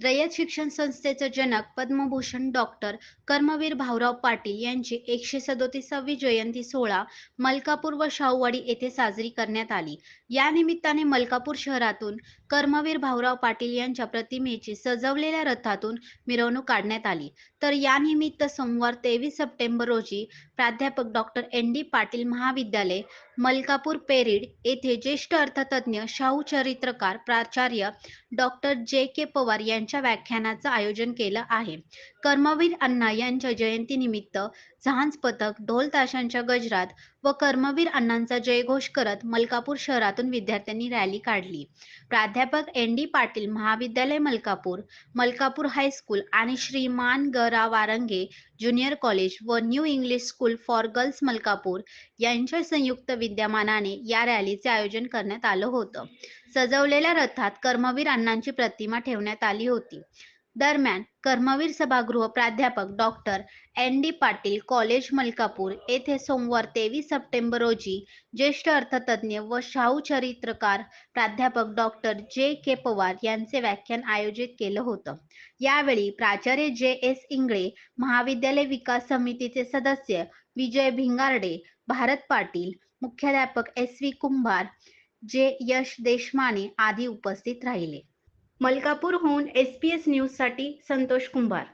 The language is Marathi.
रयत शिक्षण संस्थेचं जनक पद्मभूषण डॉक्टर कर्मवीर भाऊराव पाटील यांची एकशे सदोतीसावी जयंती सोहळा मलकापूर व शाहूवाडी येथे साजरी करण्यात आली. या निमित्ताने मलकापूर शहरातून कर्मवीर भाऊराव पाटील यांच्या प्रतिमेची सजवलेल्या रथातून मिरवणूक काढण्यात आली. तर या निमित्त सोमवार तेवीस सप्टेंबर रोजी प्राध्यापक डॉक्टर एन डी पाटील महाविद्यालय मलकापूर पेरीड येथे ज्येष्ठ अर्थतज्ञ शाहू चरित्रकार प्राचार्य डॉक्टर जे के पवार यांच्या व्याख्यानाचं आयोजन केलं आहे. कर्मवीर अण्णा यांच्या जयंतीनिमित्त झांज पथक ढोल ताशांच्या गजरात व कर्मवीर अण्णांचा जयघोष करत मलकापूर शहरातून विद्यार्थ्यांनी रॅली काढली. प्राध्यापक एन डी पाटील महाविद्यालय मलकापूर मलकापूर हायस्कूल आणि श्रीमान गरा वारंगे ज्युनियर कॉलेज व new English school for girls Malkapur यांच्या संयुक्त विद्यमानाने या रॅलीचे आयोजन करण्यात आलं होतं. सजवलेल्या रथात कर्मवीर अण्णांची प्रतिमा ठेवण्यात आली होती. दरम्यान कर्मवीर सभागृह प्राध्यापक doctor N D Patil college Malkapur येथे सोमवार तेवीस सप्टेंबर रोजी ज्येष्ठ अर्थतज्ञ व शाहू चरित्रकार प्राध्यापक डॉक्टर जे के पवार यांचे व्याख्यान आयोजित केलं होतं. यावेळी प्राचार्य जे एस इंगळे महाविद्यालय विकास समितीचे सदस्य विजय भिंगारडे भारत पाटील मुख्याध्यापक एस व्ही कुंभार जे यश देशमाने आदी उपस्थित राहिले. मलकापूरहून एस पी एस न्यूजसाठी संतोष कुंभार.